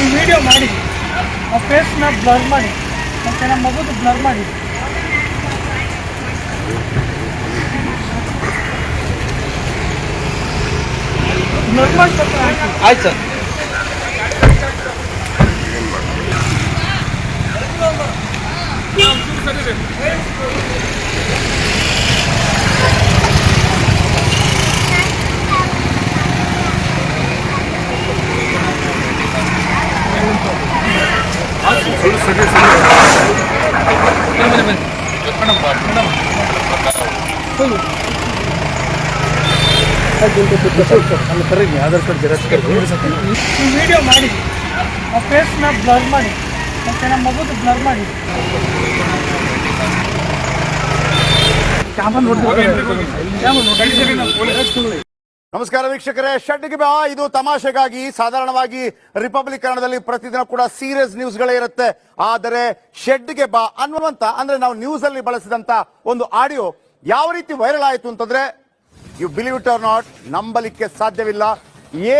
ನೀವು ವಿಡಿಯೋ ಮಾಡಿ. ಆ ಫೇಸ್ನ ಬ್ಲರ್ ಮಾಡಿ. ಮತ್ತು ನಮ್ಮ ಮಗುದು ಬ್ಲರ್ ಮಾಡಿ. ಬ್ಲರ್ ಮಾಡಿ ಆಯ್ತು ಸರ್. ನಮಸ್ಕಾರ ವೀಕ್ಷಕರೇ ಷಡ್ಗೆ ಬಾ, ಇದು ತಮಾಷೆಗಾಗಿ, ಸಾಧಾರಣವಾಗಿ ರಿಪಬ್ಲಿಕ್ ಕನ್ನಡದಲ್ಲಿ ಪ್ರತಿದಿನ ಕೂಡ ಸೀರಿಯಸ್ ನ್ಯೂಸ್ಗಳೇ ಇರುತ್ತೆ. ಆದರೆ ಶೆಡ್ಗೆ ಬಾ ಅನ್ನುವಂತ, ಅಂದ್ರೆ ನಾವು ನ್ಯೂಸ್ ಅಲ್ಲಿ ಬಳಸಿದಂತ ಒಂದು ಆಡಿಯೋ ಯಾವ ರೀತಿ ವೈರಲ್ ಆಯಿತು ಅಂತಂದ್ರೆ you believe it or not ನಂಬಲಿಕ್ಕೆ ಸಾಧ್ಯವಿಲ್ಲ.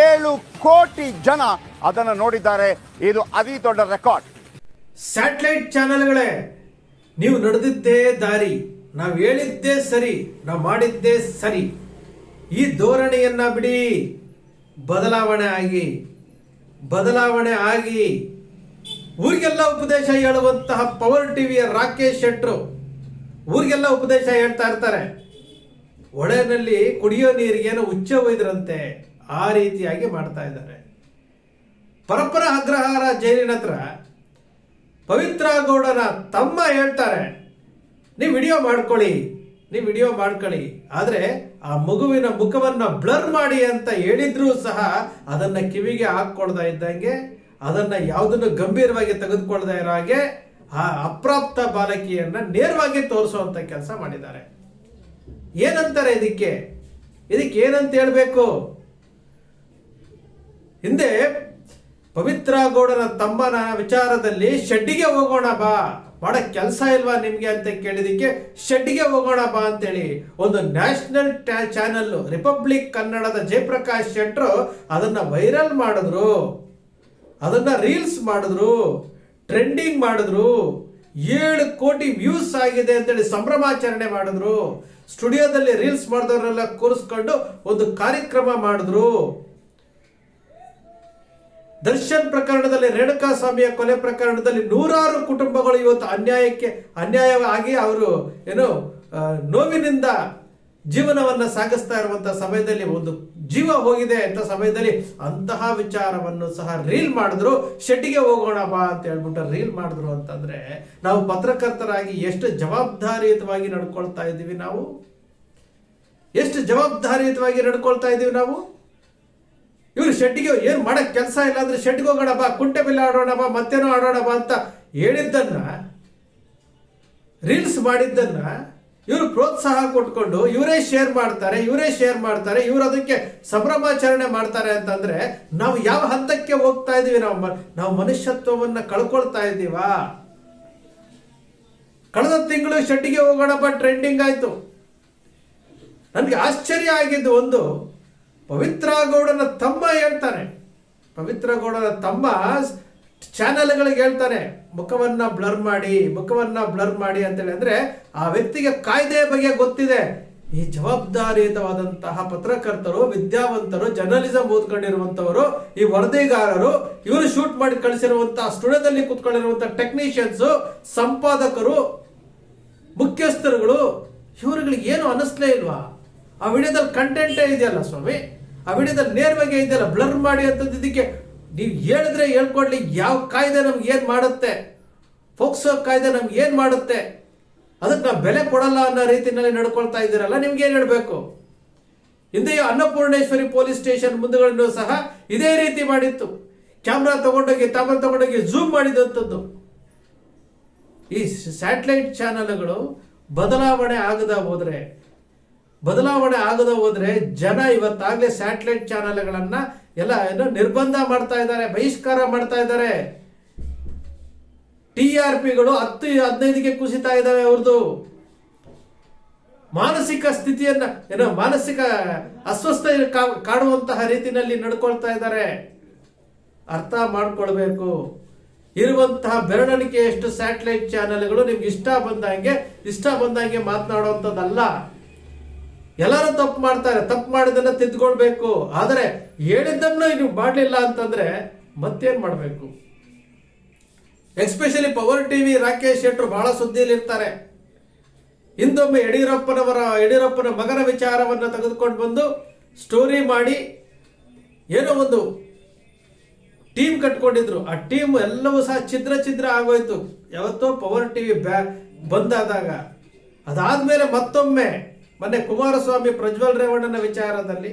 ಏಳು ಕೋಟಿ ಜನ ಅದನ್ನು ನೋಡಿದ್ದಾರೆ. ಇದು ಅತಿ ದೊಡ್ಡ ರೆಕಾರ್ಡ್. ಸ್ಯಾಟಲೈಟ್ ಚಾನೆಲ್ಗಳೇ ನೀವು ನಡೆದಿದ್ದೇ ದಾರಿ, ನಾವು ಹೇಳಿದ್ದೇ ಸರಿ, ನಾವು ಮಾಡಿದ್ದೇ ಸರಿ. ಈ ಧೋರಣೆಯನ್ನ ಬಿಡಿ. ಬದಲಾವಣೆ ಆಗಿ ಬದಲಾವಣೆ ಆಗಿ. ಊರಿಗೆಲ್ಲ ಉಪದೇಶ ಹೇಳುವಂತಹ ಪವರ್ ಟಿವಿಯ ರಾಕೇಶ್ ಶೆಟ್ರು, ಊರಿಗೆಲ್ಲ ಉಪದೇಶ ಹೇಳ್ತಾ ಇರ್ತಾರೆ. ಒಳೆನಲ್ಲಿ ಕುಡಿಯೋ ನೀರಿಗೇನೋ ಉಚ್ಚ ಒಯ್ದ್ರಂತೆ ಆ ರೀತಿಯಾಗಿ ಮಾಡ್ತಾ ಇದ್ದಾರೆ. ಪರಪರ ಅಗ್ರಹಾರ ಜೈಲಿನ ಹತ್ರ ಪವಿತ್ರ ಗೌಡನ ತಮ್ಮ ಹೇಳ್ತಾರೆ, ನೀವು ವಿಡಿಯೋ ಮಾಡ್ಕೊಳ್ಳಿ, ನೀವು ವಿಡಿಯೋ ಮಾಡ್ಕೊಳ್ಳಿ. ಆದ್ರೆ ಆ ಮಗುವಿನ ಮುಖವನ್ನ ಬ್ಲರ್ ಮಾಡಿ ಅಂತ ಹೇಳಿದ್ರೂ ಸಹ ಅದನ್ನ ಕಿವಿಗೆ ಹಾಕೊಳ್ತಾ ಇದ್ದಂಗೆ, ಅದನ್ನ ಯಾವುದನ್ನು ಗಂಭೀರವಾಗಿ ತೆಗೆದುಕೊಳ್ತಾ ಇರೋ ಹಾಗೆ ಆ ಅಪ್ರಾಪ್ತ ಬಾಲಕಿಯನ್ನ ನೇರವಾಗಿ ತೋರಿಸುವಂಥ ಕೆಲಸ ಮಾಡಿದ್ದಾರೆ. ಏನಂತಾರೆ ಇದಕ್ಕೆ? ಇದಕ್ಕೆ ಏನಂತ ಹೇಳಬೇಕು? ಹಿಂದೆ ಪವಿತ್ರ ಗೌಡನ ತಮ್ಮನ ವಿಚಾರದಲ್ಲಿ ಶೆಡ್ಡಿಗೆ ಹೋಗೋಣ ಬಾ. ಮಾಡ ಕೆಲಸ ಇಲ್ವಾ ನಿಮಗೆ ಅಂತ ಕೇಳಿದಕ್ಕೆ ಶೆಡ್ಡಿಗೆ ಹೋಗೋಣ ಬಾ ಅಂತೇಳಿ ಒಂದು ನ್ಯಾಷನಲ್ ಚಾನೆಲ್ ರಿಪಬ್ಲಿಕ್ ಕನ್ನಡದ ಜಯಪ್ರಕಾಶ್ ಶೆಟ್ರು ಅದನ್ನ ವೈರಲ್ ಮಾಡಿದ್ರು. ಅದನ್ನ ರೀಲ್ಸ್ ಮಾಡಿದ್ರು, ಟ್ರೆಂಡಿಂಗ್ ಮಾಡಿದ್ರು. ಏಳು ಕೋಟಿ ವ್ಯೂಸ್ ಆಗಿದೆ ಅಂತೇಳಿ ಸಂಭ್ರಮಾಚರಣೆ ಮಾಡಿದ್ರು. ಸ್ಟುಡಿಯೋದಲ್ಲಿ ರೀಲ್ಸ್ ಮಾಡಿದವರೆಲ್ಲ ಕೂರಿಸ್ಕೊಂಡು ಒಂದು ಕಾರ್ಯಕ್ರಮ ಮಾಡಿದ್ರು. ದರ್ಶನ್ ಪ್ರಕರಣದಲ್ಲಿ ರೇಣುಕಾ ಸ್ವಾಮಿಯ ಕೊಲೆ ಪ್ರಕರಣದಲ್ಲಿ ನೂರಾರು ಕುಟುಂಬಗಳು ಇವತ್ತು ಅನ್ಯಾಯಕ್ಕೆ, ಅನ್ಯಾಯವಾಗಿ ಅವರು ಏನು ನೋವಿನಿಂದ ಜೀವನವನ್ನ ಸಾಗಿಸ್ತಾ ಇರುವಂತಹ ಸಮಯದಲ್ಲಿ ಒಂದು ಜೀವ ಹೋಗಿದೆ ಅಂತ ಸಮಯದಲ್ಲಿ ಅಂತಹ ವಿಚಾರವನ್ನು ಸಹ ರೀಲ್ ಮಾಡಿದ್ರು. ಶೆಡ್ಡಿಗೆ ಹೋಗೋಣ ಬಾ ಅಂತ ಹೇಳ್ಬಿಟ್ಟು ರೀಲ್ ಮಾಡಿದ್ರು ಅಂತಂದ್ರೆ ನಾವು ಪತ್ರಕರ್ತರಾಗಿ ಎಷ್ಟು ಜವಾಬ್ದಾರಿಯುತವಾಗಿ ನಡ್ಕೊಳ್ತಾ ಇದ್ದೀವಿ ನಾವು? ಎಷ್ಟು ಜವಾಬ್ದಾರಿಯುತವಾಗಿ ನಡ್ಕೊಳ್ತಾ ಇದ್ದೀವಿ ನಾವು? ಇವ್ರು ಶೆಡ್ಡಿಗೆ ಏನು ಮಾಡಕ್ ಕೆಲಸ ಇಲ್ಲ ಅಂದ್ರೆ ಶೆಡ್ಗೆ ಹೋಗೋಣ ಬಾ, ಕುಂಟೆ ಬಿಲ್ಲ ಆಡೋಣ ಬಾ, ಮತ್ತೇನೋ ಆಡೋಣ ಬಾ ಅಂತ ಹೇಳಿದ್ದನ್ನ ರೀಲ್ಸ್ ಮಾಡಿದ್ದನ್ನ ಇವರು ಪ್ರೋತ್ಸಾಹ ಕೊಟ್ಕೊಂಡು ಇವರೇ ಶೇರ್ ಮಾಡ್ತಾರೆ, ಇವರೇ ಶೇರ್ ಮಾಡ್ತಾರೆ, ಇವರು ಅದಕ್ಕೆ ಸಂಭ್ರಮಾಚರಣೆ ಮಾಡ್ತಾರೆ ಅಂತಂದ್ರೆ ನಾವು ಯಾವ ಹಂತಕ್ಕೆ ಹೋಗ್ತಾ ಇದೀವಿ ನಾವು ನಾವು ಮನುಷ್ಯತ್ವವನ್ನ ಕಳ್ಕೊಳ್ತಾ ಇದ್ದೀವಾ? ಕಳೆದ ತಿಂಗಳು ಶೆಟ್ಟಿಗೆ ಹೋಗೋಣ ಬಾ ಟ್ರೆಂಡಿಂಗ್ ಆಯ್ತು. ನನಗೆ ಆಶ್ಚರ್ಯ ಆಗಿದ್ದು ಒಂದು, ಪವಿತ್ರ ಗೌಡನ ತಮ್ಮ ಹೇಳ್ತಾನೆ ಪವಿತ್ರ ಗೌಡನ ತಮ್ಮ ಚಾನೆಲ್ಗಳಿಗೆ ಹೇಳ್ತಾನೆ ಮುಖವನ್ನ ಬ್ಲರ್ ಮಾಡಿ, ಮುಖವನ್ನ ಬ್ಲರ್ ಮಾಡಿ ಅಂತೇಳಿ ಅಂದ್ರೆ ಆ ವ್ಯಕ್ತಿಗೆ ಕಾಯ್ದೆ ಬಗ್ಗೆ ಗೊತ್ತಿದೆ. ಈ ಜವಾಬ್ದಾರಿಯುತವಾದಂತಹ ಪತ್ರಕರ್ತರು, ವಿದ್ಯಾವಂತರು ಜರ್ನಲಿಸಂ ಓದ್ಕೊಂಡಿರುವಂತವರು ಈ ವರದಿಗಾರರು, ಇವರು ಶೂಟ್ ಮಾಡಿ ಕಳಿಸಿರುವಂತಹ ಸ್ಟುಡಿಯೋದಲ್ಲಿ ಕುತ್ಕೊಂಡಿರುವಂತಹ ಟೆಕ್ನಿಷಿಯನ್ಸು ಸಂಪಾದಕರು, ಮುಖ್ಯಸ್ಥರುಗಳು, ಇವರುಗಳಿಗೆ ಏನು ಅನಿಸ್ಲೇ ಇಲ್ವಾ? ಆ ವಿಡಿಯೋದಲ್ಲಿ ಕಂಟೆಂಟೇ ಇದೆಯಲ್ಲ ಸ್ವಾಮಿ? ಆ ವಿಡಿಯೋದಲ್ಲಿ ನೇರವಾಗಿ ಇದೆಯಲ್ಲ, ಬ್ಲರ್ ಮಾಡಿ ಅಂತದ್ದು ಇದಕ್ಕೆ ನೀವು ಹೇಳಿದ್ರೆ ಹೇಳ್ಕೊಡ್ಲಿ, ಯಾವ ಕಾಯ್ದೆ ನಮ್ಗೆ ಏನು ಮಾಡುತ್ತೆ? ಫೋಕ್ಸೋ ಕಾಯ್ದೆ ನಮ್ಗೆ ಏನು ಮಾಡುತ್ತೆ? ಅದಕ್ಕೆ ನಾವು ಬೆಲೆ ಕೊಡಲ್ಲ ಅನ್ನೋ ರೀತಿಯಲ್ಲಿ ನಡ್ಕೊಳ್ತಾ ಇದ್ದೀರಲ್ಲ, ನಿಮ್ಗೆ ಏನು ಹೇಳಬೇಕು? ಹಿಂದೆ ಅನ್ನಪೂರ್ಣೇಶ್ವರಿ ಪೊಲೀಸ್ ಸ್ಟೇಷನ್ ಮುಂದುಗಳನ್ನು ಸಹ ಇದೇ ರೀತಿ ಮಾಡಿತ್ತು. ಕ್ಯಾಮ್ರಾ ತಗೊಂಡೋಗಿ ತಾಮ್ರ ತಗೊಂಡೋಗಿ ಝೂಮ್ ಮಾಡಿದಂಥದ್ದು. ಈ ಸ್ಯಾಟಲೈಟ್ ಚಾನೆಲ್ಗಳು ಬದಲಾವಣೆ ಆಗದ ಹೋದ್ರೆ ಬದಲಾವಣೆ ಆಗದ ಹೋದ್ರೆ ಜನ ಇವತ್ತಾಗಲೇ ಸ್ಯಾಟಲೈಟ್ ಚಾನೆಲ್ಗಳನ್ನ ಎಲ್ಲ ಏನು ನಿರ್ಬಂಧ ಮಾಡ್ತಾ ಇದ್ದಾರೆ, ಬಹಿಷ್ಕಾರ ಮಾಡ್ತಾ ಇದ್ದಾರೆ. ಟಿ ಆರ್ ಪಿಗಳು ಹತ್ತು, ಹದಿನೈದಕ್ಕೆ ಕುಸಿತಾ ಇದ್ದಾವೆ ಅವ್ರದ್ದು ಮಾನಸಿಕ ಸ್ಥಿತಿಯನ್ನ, ಏನೋ ಮಾನಸಿಕ ಅಸ್ವಸ್ಥ ಕಾಡುವಂತಹ ರೀತಿಯಲ್ಲಿ ನಡ್ಕೊಳ್ತಾ ಇದ್ದಾರೆ. ಅರ್ಥ ಮಾಡ್ಕೊಳ್ಬೇಕು. ಇರುವಂತಹ ಬೆರಳಿಕೆಯಷ್ಟು ಸ್ಯಾಟಲೈಟ್ ಚಾನೆಲ್ಗಳು ನಿಮ್ಗೆ ಇಷ್ಟ ಬಂದಂಗೆ ಇಷ್ಟ ಬಂದಂಗೆ ಮಾತನಾಡುವಂಥದ್ದಲ್ಲ. ಎಲ್ಲರೂ ತಪ್ಪು ಮಾಡ್ತಾರೆ, ತಪ್ಪು ಮಾಡಿದನ್ನ ತಿದ್ಕೊಳ್ಬೇಕು. ಆದರೆ ಹೇಳಿದ್ದನ್ನು ನೀವು ಮಾಡಲಿಲ್ಲ ಅಂತಂದ್ರೆ ಮತ್ತೇನ್ ಮಾಡಬೇಕು? ಎಸ್ಪೆಷಲಿ ಪವರ್ ಟಿವಿ ರಾಕೇಶ್ ಶೆಟ್ಟರು ಬಹಳ ಸುದ್ದಿಯಲ್ಲಿ ಇರ್ತಾರೆ ಹಿಂದೊಮ್ಮೆ ಯಡಿಯೂರಪ್ಪನವರ, ಯಡಿಯೂರಪ್ಪನ ಮಗನ ವಿಚಾರವನ್ನು ತೆಗೆದುಕೊಂಡು ಬಂದು ಸ್ಟೋರಿ ಮಾಡಿ ಏನೋ ಒಂದು ಟೀಮ್ ಕಟ್ಕೊಂಡಿದ್ರು. ಆ ಟೀಮ್ ಎಲ್ಲವೂ ಸಹ ಛಿದ್ರ ಛಿದ್ರ ಆಗೋಯ್ತು. ಯಾವತ್ತೋ ಪವರ್ ಟಿವಿ ಬ್ಯಾ ಬಂದಾದಾಗ. ಅದಾದ್ಮೇಲೆ ಮತ್ತೊಮ್ಮೆ ಮೊನ್ನೆ ಕುಮಾರಸ್ವಾಮಿ ಪ್ರಜ್ವಲ್ ರೇವಣ್ಣನ ವಿಚಾರದಲ್ಲಿ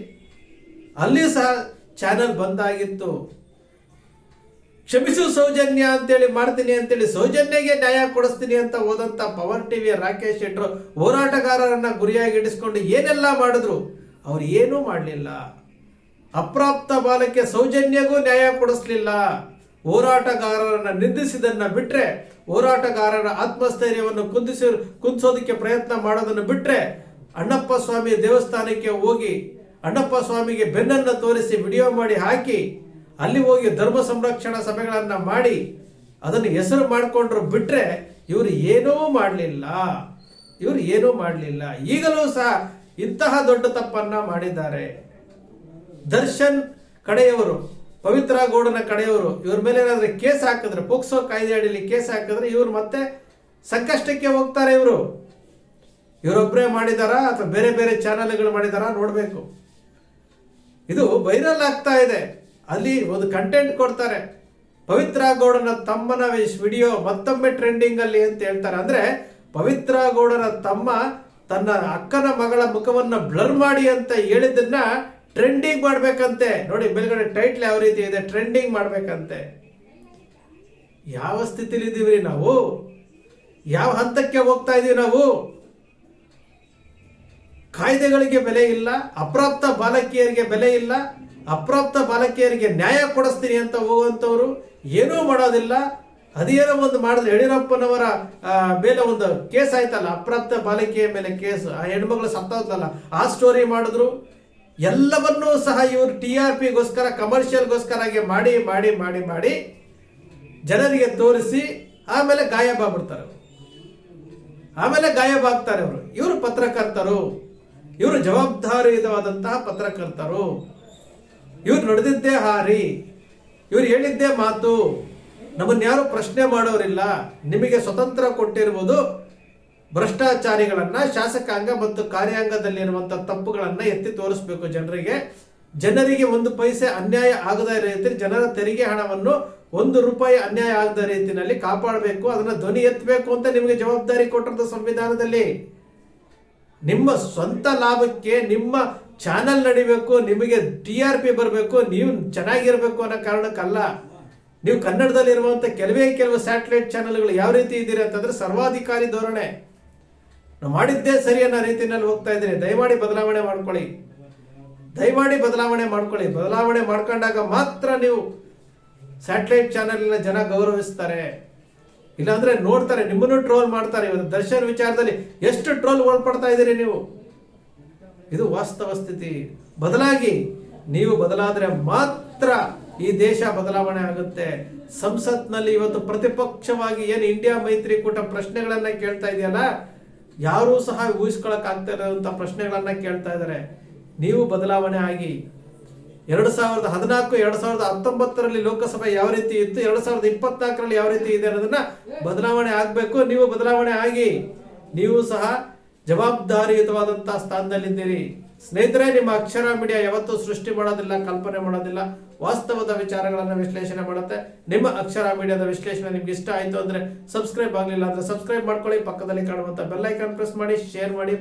ಅಲ್ಲಿ ಸಹ ಚಾನೆಲ್ ಬಂದಾಗಿತ್ತು. ಕ್ಷಮಿಸು ಸೌಜನ್ಯ ಅಂತೇಳಿ ಮಾಡ್ತೀನಿ ಅಂತೇಳಿ ಸೌಜನ್ಯಗೆ ನ್ಯಾಯ ಕೊಡಿಸ್ತೀನಿ ಅಂತ ಹೋದಂತ ಪವರ್ ಟಿವಿಯ ರಾಕೇಶ್ ಶೆಟ್ರು ಹೋರಾಟಗಾರರನ್ನ ಗುರಿಯಾಗಿ ಇಡಿಸ್ಕೊಂಡು ಏನೆಲ್ಲ ಮಾಡಿದ್ರು? ಅವ್ರು ಏನೂ ಮಾಡಲಿಲ್ಲ. ಅಪ್ರಾಪ್ತ ಬಾಲಕ್ಕೆ ಸೌಜನ್ಯಗೂ ನ್ಯಾಯ ಕೊಡಿಸ್ಲಿಲ್ಲ. ಹೋರಾಟಗಾರರನ್ನ ನಿಂದಿಸಿದನ್ನ ಬಿಟ್ರೆ, ಹೋರಾಟಗಾರರ ಆತ್ಮಸ್ಥೈರ್ಯವನ್ನು ಕುಂದಿಸಿ ಕುಂದಿಸೋದಕ್ಕೆ ಪ್ರಯತ್ನ ಮಾಡೋದನ್ನು ಬಿಟ್ರೆ ಅಣ್ಣಪ್ಪ ಸ್ವಾಮಿ ದೇವಸ್ಥಾನಕ್ಕೆ ಹೋಗಿ ಅಣ್ಣಪ್ಪ ಸ್ವಾಮಿಗೆ ಬೆನ್ನನ್ನು ತೋರಿಸಿ ವಿಡಿಯೋ ಮಾಡಿ ಹಾಕಿ ಅಲ್ಲಿ ಹೋಗಿ ಧರ್ಮ ಸಂರಕ್ಷಣಾ ಸಭೆಗಳನ್ನು ಮಾಡಿ ಅದನ್ನು ಹೆಸರು ಮಾಡಿಕೊಂಡ್ರು ಬಿಟ್ರೆ ಇವರು ಏನೂ ಮಾಡಲಿಲ್ಲ. ಇವರು ಏನೂ ಮಾಡಲಿಲ್ಲ. ಈಗಲೂ ಸಹ ಇಂತಹ ದೊಡ್ಡ ತಪ್ಪನ್ನ ಮಾಡಿದ್ದಾರೆ. ದರ್ಶನ್ ಕಡೆಯವರು, ಪವಿತ್ರ ಗೌಡನ ಕಡೆಯವರು, ಇವ್ರ ಮೇಲೆ ಏನಾದ್ರೆ ಕೇಸ್ ಹಾಕಿದ್ರೆ, ಪೋಕ್ಸೋ ಕಾಯ್ದೆ ಅಡಿಯಲ್ಲಿ ಕೇಸ್ ಹಾಕಿದ್ರೆ ಇವರು ಮತ್ತೆ ಸಂಕಷ್ಟಕ್ಕೆ ಹೋಗ್ತಾರೆ ಇವರು. ಇವರೊಬ್ಬರೇ ಮಾಡಿದಾರಾ ಅಥವಾ ಬೇರೆ ಬೇರೆ ಚಾನೆಲ್ಗಳು ಮಾಡಿದಾರಾ ನೋಡಬೇಕು. ಇದು ವೈರಲ್ ಆಗ್ತಾ ಇದೆ. ಅಲ್ಲಿ ಒಂದು ಕಂಟೆಂಟ್ ಕೊಡ್ತಾರೆ. ಪವಿತ್ರ ಗೌಡನ ತಮ್ಮನ ವಿಡಿಯೋ ಮತ್ತೊಮ್ಮೆ ಟ್ರೆಂಡಿಂಗ್ ಅಲ್ಲಿ ಅಂತ ಹೇಳ್ತಾರೆ. ಅಂದ್ರೆ ಪವಿತ್ರ ಗೌಡನ ತಮ್ಮ ತನ್ನ ಅಕ್ಕನ ಮಗಳ ಮುಖವನ್ನ ಬ್ಲರ್ ಮಾಡಿ ಅಂತ ಹೇಳಿದ್ದನ್ನ ಟ್ರೆಂಡಿಂಗ್ ಮಾಡ್ಬೇಕಂತೆ. ನೋಡಿ, ಮೇಲ್ಗಡೆ ಟೈಟ್ಲ್ ಯಾವ ರೀತಿ ಇದೆ? ಟ್ರೆಂಡಿಂಗ್ ಮಾಡ್ಬೇಕಂತೆ. ಯಾವ ಸ್ಥಿತಿಲಿದ್ದೀವಿ ನಾವು? ಯಾವ ಹಂತಕ್ಕೆ ಹೋಗ್ತಾ ಇದೀವಿ ನಾವು? ಕಾಯ್ದೆಗಳಿಗೆ ಬೆಲೆ ಇಲ್ಲ, ಅಪ್ರಾಪ್ತ ಬಾಲಕಿಯರಿಗೆ ಬೆಲೆ ಇಲ್ಲ, ಅಪ್ರಾಪ್ತ ಬಾಲಕಿಯರಿಗೆ ನ್ಯಾಯ ಕೊಡಿಸ್ತೀನಿ ಅಂತ ಹೋಗುವಂಥವ್ರು ಏನೂ ಮಾಡೋದಿಲ್ಲ. ಅದೇನೋ ಒಂದು ಮಾಡಿದ್ರೆ ಯಡಿಯೂರಪ್ಪನವರ ಮೇಲೆ ಒಂದು ಕೇಸ್ ಆಯ್ತಲ್ಲ, ಅಪ್ರಾಪ್ತ ಬಾಲಕಿಯ ಮೇಲೆ ಕೇಸ್, ಆ ಹೆಣ್ಮಗಳು ಸತ್ತೋದ್ಲಲ್ಲ, ಆ ಸ್ಟೋರಿ ಮಾಡಿದ್ರು. ಎಲ್ಲವನ್ನೂ ಸಹ ಇವರು ಟಿ ಆರ್ ಪಿಗೋಸ್ಕರ ಕಮರ್ಷಿಯಲ್ಗೋಸ್ಕರ ಮಾಡಿ ಮಾಡಿ ಮಾಡಿ ಮಾಡಿ ಜನರಿಗೆ ತೋರಿಸಿ ಆಮೇಲೆ ಗಾಯಬ ಆಗ್ಬಿಡ್ತಾರೆ ಆಮೇಲೆ ಗಾಯಬ ಆಗ್ತಾರೆ ಅವರು. ಇವರು ಪತ್ರಕರ್ತರು. ಇವರು ಜವಾಬ್ದಾರಿಯುತವಾದಂತಹ ಪತ್ರಕರ್ತರು. ಇವ್ರು ನಡೆದಿದ್ದೇ ಹಾರಿ. ಇವ್ರು ಹೇಳಿದ್ದೇ ಮಾತು. ನಮ್ಮನ್ನ ಯಾರು ಪ್ರಶ್ನೆ ಮಾಡೋರಿಲ್ಲ. ನಿಮಗೆ ಸ್ವತಂತ್ರ ಕೊಟ್ಟಿರುವುದು ಭ್ರಷ್ಟಾಚಾರಿಗಳನ್ನ ಶಾಸಕಾಂಗ ಮತ್ತು ಕಾರ್ಯಾಂಗದಲ್ಲಿರುವಂಥ ತಪ್ಪುಗಳನ್ನ ಎತ್ತಿ ತೋರಿಸಬೇಕು ಜನರಿಗೆ. ಜನರಿಗೆ ಒಂದು ಪೈಸೆ ಅನ್ಯಾಯ ಆಗದ ರೀತಿ ಜನರ ತೆರಿಗೆ ಹಣವನ್ನು ಒಂದು ರೂಪಾಯಿ ಅನ್ಯಾಯ ಆಗದ ರೀತಿಯಲ್ಲಿ ಕಾಪಾಡಬೇಕು. ಅದನ್ನ ಧ್ವನಿ ಎತ್ತಬೇಕು ಅಂತ ನಿಮಗೆ ಜವಾಬ್ದಾರಿ ಕೊಟ್ಟಿರೋದು ಸಂವಿಧಾನದಲ್ಲಿ. ನಿಮ್ಮ ಸ್ವಂತ ಲಾಭಕ್ಕೆ ನಿಮ್ಮ ಚಾನಲ್ ನಡಿಬೇಕು, ನಿಮಗೆ ಟಿ ಆರ್ ಪಿ ಬರಬೇಕು, ನೀವು ಚೆನ್ನಾಗಿರಬೇಕು ಅನ್ನೋ ಕಾರಣಕ್ಕಲ್ಲ. ನೀವು ಕನ್ನಡದಲ್ಲಿರುವಂಥ ಕೆಲವೇ ಕೆಲವು ಸ್ಯಾಟಲೈಟ್ ಚಾನೆಲ್ಗಳು ಯಾವ ರೀತಿ ಇದ್ದೀರಿ ಅಂತಂದ್ರೆ ಸರ್ವಾಧಿಕಾರಿ ಧೋರಣೆ. ನಾವು ಮಾಡಿದ್ದೇ ಸರಿ ಅನ್ನೋ ರೀತಿಯಲ್ಲಿ ಹೋಗ್ತಾ ಇದ್ದೀನಿ. ದಯಮಾಡಿ ಬದಲಾವಣೆ ಮಾಡ್ಕೊಳ್ಳಿ. ದಯಮಾಡಿ ಬದಲಾವಣೆ ಮಾಡ್ಕೊಳ್ಳಿ. ಬದಲಾವಣೆ ಮಾಡ್ಕೊಂಡಾಗ ಮಾತ್ರ ನೀವು ಸ್ಯಾಟಲೈಟ್ ಚಾನೆಲ್ನ ಜನ ಗೌರವಿಸ್ತಾರೆ. ಇಲ್ಲಾಂದ್ರೆ ನೋಡ್ತಾರೆ, ನಿಮ್ಮನ್ನು ಟ್ರೋಲ್ ಮಾಡ್ತಾರೆ ಇವತ್ತು. ದರ್ಶನ್ ವಿಚಾರದಲ್ಲಿ ಎಷ್ಟು ಟ್ರೋಲ್ ಒಳಪಡ್ತಾ ಇದ್ದೀರಿ ನೀವು? ಇದು ವಾಸ್ತವ ಸ್ಥಿತಿ. ಬದಲಾಗಿ ನೀವು ಬದಲಾದ್ರೆ ಮಾತ್ರ ಈ ದೇಶ ಬದಲಾವಣೆ ಆಗುತ್ತೆ. ಸಂಸತ್ನಲ್ಲಿ ಇವತ್ತು ಪ್ರತಿಪಕ್ಷವಾಗಿ ಏನು ಇಂಡಿಯಾ ಮೈತ್ರಿಕೂಟ ಪ್ರಶ್ನೆಗಳನ್ನ ಕೇಳ್ತಾ ಇದೆಯಲ್ಲ? ಯಾರೂ ಸಹ ಊಹಿಸ್ಕೊಳಕ್ ಆಗ್ತಾ ಇರೋಂಥ ಪ್ರಶ್ನೆಗಳನ್ನ ಕೇಳ್ತಾ ಇದ್ದಾರೆ. ನೀವು ಬದಲಾವಣೆ ಆಗಿ ಎರಡು ಸಾವಿರದ ಹದಿನಾಲ್ಕು, ಎರಡು ಸಾವಿರದ ಹತ್ತೊಂಬತ್ತರಲ್ಲಿ ಲೋಕಸಭೆ ಯಾವ ರೀತಿ ಇತ್ತು, ಎರಡು ಸಾವಿರದ ಇಪ್ಪತ್ನಾಲ್ಕರಲ್ಲಿ ಯಾವ ರೀತಿ ಇದೆ ಅನ್ನೋದನ್ನ ಬದಲಾವಣೆ ಆಗಬೇಕು. ನೀವು ಬದಲಾವಣೆ ಆಗಿ, ನೀವು ಸಹ ಜವಾಬ್ದಾರಿಯುತವಾದಂತಹ ಸ್ಥಾನದಲ್ಲಿದ್ದೀರಿ. ಸ್ನೇಹಿತರೆ, ನಿಮ್ಮ ಅಕ್ಷರ ಮೀಡಿಯಾ ಯಾವತ್ತೂ ಸೃಷ್ಟಿ ಮಾಡೋದಿಲ್ಲ, ಕಲ್ಪನೆ ಮಾಡೋದಿಲ್ಲ. ವಾಸ್ತವದ ವಿಚಾರಗಳನ್ನು ವಿಶ್ಲೇಷಣೆ ಮಾಡುತ್ತೆ. ನಿಮ್ಮ ಅಕ್ಷರ ಮೀಡಿಯಾದ ವಿಶ್ಲೇಷಣೆ ನಿಮ್ಗೆ ಇಷ್ಟ ಆಯ್ತು ಅಂದ್ರೆ ಸಬ್ಸ್ಕ್ರೈಬ್ ಆಗಲಿಲ್ಲ ಅಂದ್ರೆ ಸಬ್ಸ್ಕ್ರೈಬ್ ಮಾಡ್ಕೊಳ್ಳಿ. ಪಕ್ಕದಲ್ಲಿ ಕಾಣುವಂತ ಬೆಲ್ಲೈಕನ್ ಪ್ರೆಸ್ ಮಾಡಿ, ಶೇರ್ ಮಾಡಿ